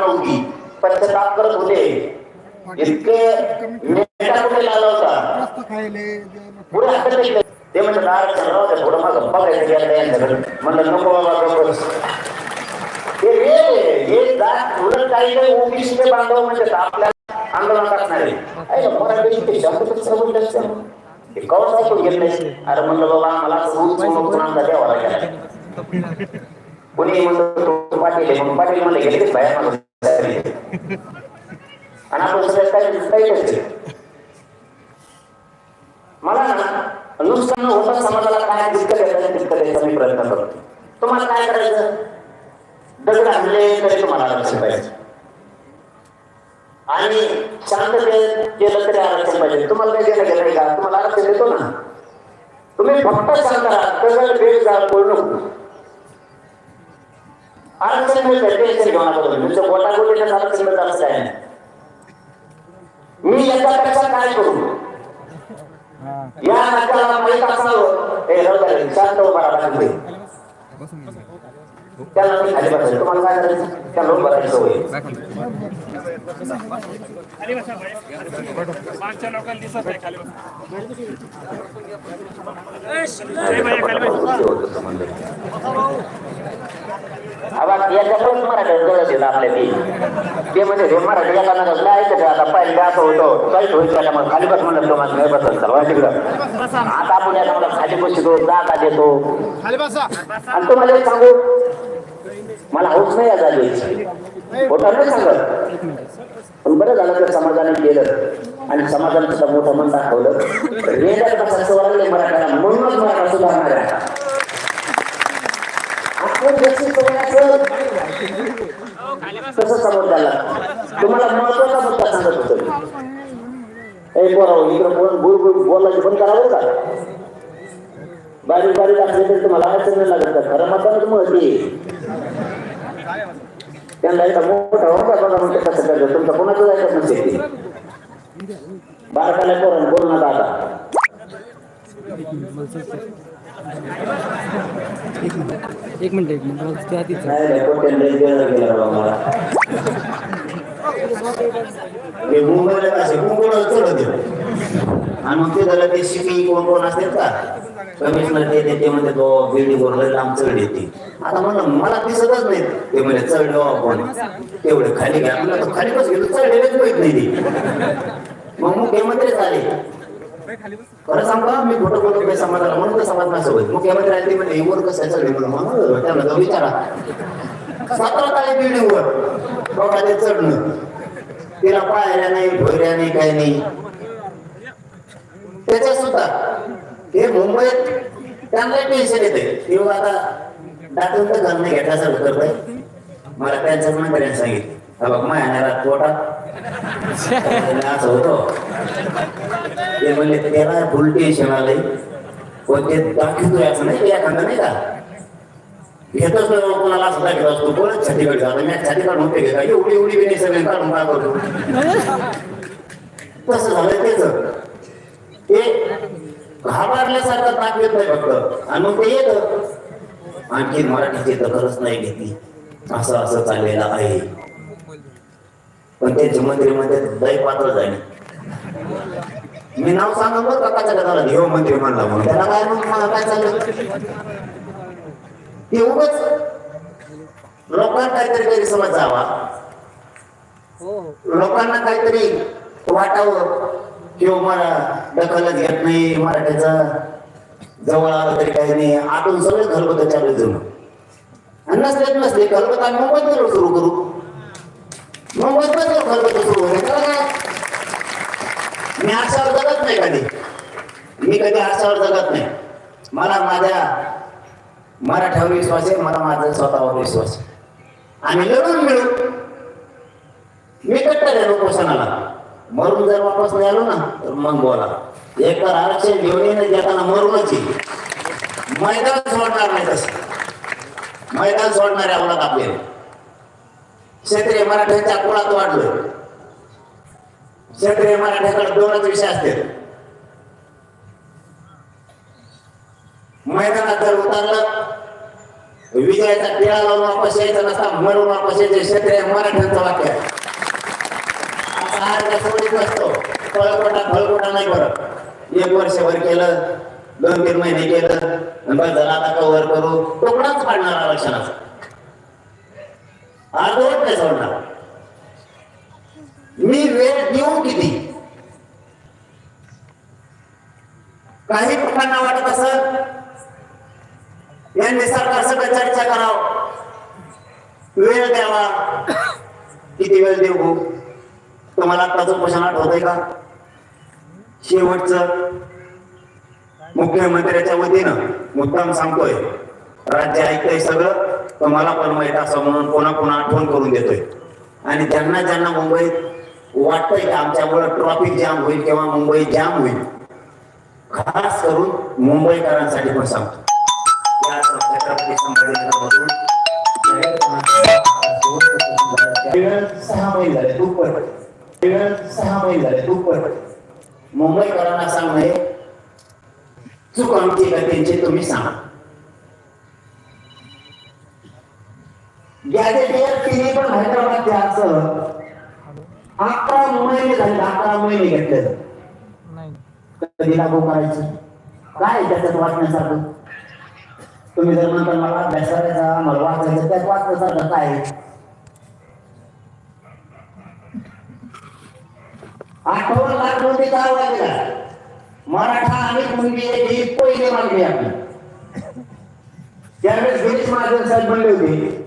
नव्हती. पश्चाताप करत होते. इतके नेता कुठे लागला होता? पुढे हातात ते म्हणजे नारायण राहू थोडं मागं बघायचं गेलं यांच्याकडे. म्हणलं नको बाबा नको हे हे जात उलट काही काही ओबीसीचे बांधव म्हणजे आपल्याला आंदोलन करणार आहे मराठी ते शब्द समजले असते कवच ऐकून घेत नाही अरे म्हणलं बाबा आम्हाला ऊस म्हणून द्यावा लागेल कोणी म्हणतो पाटील म्हणून पाटील म्हणलं गेले बाहेर बाया मागं आणि आपण सगळ्यात काही मला ना नुकसान होतं समाजाला काय दिसतं येतं तितकं द्यायचा मी प्रयत्न करतो. तुम्हाला काय करायचं? दगड आणले तरी तुम्हाला आरक्षण पाहिजे. आणि शांत केलं तरी आरक्षण पाहिजे. तुम्हाला काय देणं गेलं का? तुम्हाला आरक्षण देतो ना. तुम्ही फक्त शांत राहा. दगड बेल जा बोलू नको. आरक्षण मिळतं टेन्शन घेऊ नका तुम्ही. तुमचं गोटागोटीचं आरक्षण मिळतं असं काय नाही. याच्यापेक्षा काय करू. या नाट्याला माहीत असावं. हे शांत उभा राहा त्याला मी खाली बसायचं तुम्हाला काय करायचं? बसा. बसा ए भैया खाली बसा आवाज याच्याकडून मराठी जवळ येतं आपल्या ती ते म्हणजे हे मराठी कसलं ऐकत आता पहिले असं होतं काहीच होईल त्याच्या मग खाली बस म्हणलं तुम्हाला नाही बसत चल तिकडं आता आपण याला मला खाली बसतो जागा देतो. खाली बसा. आणि तुम्हाला एक सांगू मला हौस नाही आज आली होता नाही सांगत. पण बरं झालं तर समाजाने केलं. आणि समाजाने सुद्धा मोठं मन दाखवलं. रेड्यात कसा सवरले मराठ्याला म्हणूनच मराठा सुधारणार आहे आपण समोर तुम्हाला महत्त्वाचा मुद्दा सांगत होतो ए पोराव इकडं बोलायचं बंद करावं का? बारीक बारीक असले तरी तुम्हाला अडचण नाही लागत खरं मतदानच महत्त्व त्यांना एकदा मोठा होता बघा म्हणते कसं करतो? तुमचं कोणाचं जायचं नसेल बारकाला पोरण बोल ना दादा एक मिनिट एक मिनिट. एक आधीच. मुंबईला कसे मुंबईला चढत आणि मग ते झालं ते शिपी कोण कोण असतील का? कमिशनर ते ते म्हणते तो बिल्डिंग वर लय लांब चढ येते आता म्हणलं मला दिसतच नाही ते म्हणजे चढलो हो आपण. तेवढे खाली घ्या. म्हणलं तो खाली बस गेलो चढलेलेच माहीत नाही ते. मग मुख्यमंत्री झाले. खरं सांगा मी खोटं बोलतो काही समाजाला म्हणून तर समाज माझं मुख्यमंत्री आले ते म्हणजे हे वर कसं चढले? म्हणून म्हणून त्यांना तो विचारा. सतरा तारीख बिल्डिंग वर. बघा चढणं. तिला पायऱ्या नाही भोयऱ्या नाही काही नाही. त्याच्या सुद्धा हे मुंबई त्यांना टेन्शन येते किंवा आता दाखवून तर घालणं घेण्यासारखं करतोय मला त्यांचं म्हणून मंत्र्यांनी सांगितलं. बघ मग माझ्या पोटात. असं होतो. ते म्हणले त्याला फुल टेन्शन आलंय कोणते ते दाखवतोय असं नाही की एखादा नाही का? घेतच कोणाला सुद्धा घेत असतो कोणच छाती काढतो आता मी छाती काढून होते का एवढी एवढी वेळी सगळे काढून काय करतो तसं झालं त्याच. ते घाबरल्यासारखं दाखवत नाही फक्त. आणि मग ते येत. आणखी मराठीची दखलच नाही घेतली असं असं चाललेलं आहे. पण त्यांच्या मंत्रीमध्ये लय पात्र झाले मी नाव सांगा बरं काकाच्या गदाला घेऊ मंत्री म्हणला म्हणून. त्याला काय मग मला काय चाललं? ते उगच लोकांना काहीतरी गैरसमज जावा. लोकांना काहीतरी वाटावं. किंवा मला दखलच घेत नाही मराठ्याचा जवळ आलं तरी काही नाही. आतून सगळे घरगुत चालू जणू आणि नसलेच नसले घरगुत आम्ही मुंबईत सुरू करू. मुंबईत घरगुत सुरू होते काय मी आरशावर जगत नाही कधी. मी कधी आरशावर जगत नाही. मला माझ्या मराठ्यावर विश्वास आहे मला माझा स्वतःवर विश्वास आहे. आम्ही लढून मिळू. मी कट्टर आहे उपोषणाला मरून जर वापस नाही आलो ना तर मग बोला. एक तर आरक्षण घेऊन घेताना मरूनच येईल. मैदान सोडणार नाही तस. मैदान सोडणारे आवलात आपले. क्षेत्रीय मराठ्यांच्या कुळात वाढलं क्षेत्रीय मराठ्याकडे दोनच विषय असते मैदानात जर उतरलं विजयाचा टिळा लावून वापस यायचा नसता मरून वापस यायचे क्षेत्रीय मराठ्यांचं वाक्य आहे वर्ष हा सोडीत नसतो फळकोटा फळकोटा नाही करत. एक वर्षभर केलं दोन तीन महिने केलं बस आता कव्हर करू. तुकडाच पाडणार आरक्षणाचा. अर्धवट नाही सोडणार. मी वेळ देऊ किती? काही लोकांना वाटत असत यांनी सरकार सगळं चर्चा करावं. वेळ द्यावा. किती वेळ देऊ? तुम्हाला आत्ताच उपोषण आठवतंय का? शेवटचं मुख्यमंत्र्याच्या वतीनं मुद्दाम सांगतोय राज्य ऐकतंय सगळं तुम्हाला पण माहीत असं म्हणून पुन्हा पुन्हा आठवण करून देतोय. आणि ज्यांना ज्यांना मुंबईत वाटतंय की आमच्यामुळे ट्रॉफिक जाम होईल किंवा मुंबई जाम होईल खास करून मुंबईकरांसाठी पण सांगतो. सहा महिने झाले दुप्पट सहा मैल झाले दुप्पट मुंबईकरांना सांगणे चूक आमची का त्यांची तुम्ही सांगा. गॅजेटियर तिने पण अकरा महिने झाले अकरा महिने घेतले कधी लागू करायचं? काय त्याच्यात वाचण्यासारखं? तुम्ही जर म्हणता मला अभ्यास करायचा मला वाचायचं त्यात वाचण्यासारखं काय आहे? आठवण लागलं ते काय वाजला मराठा आणि मुलगी ही पहिली मागणी आपली त्यावेळेस गिरीश महाजन साहेब म्हणले होते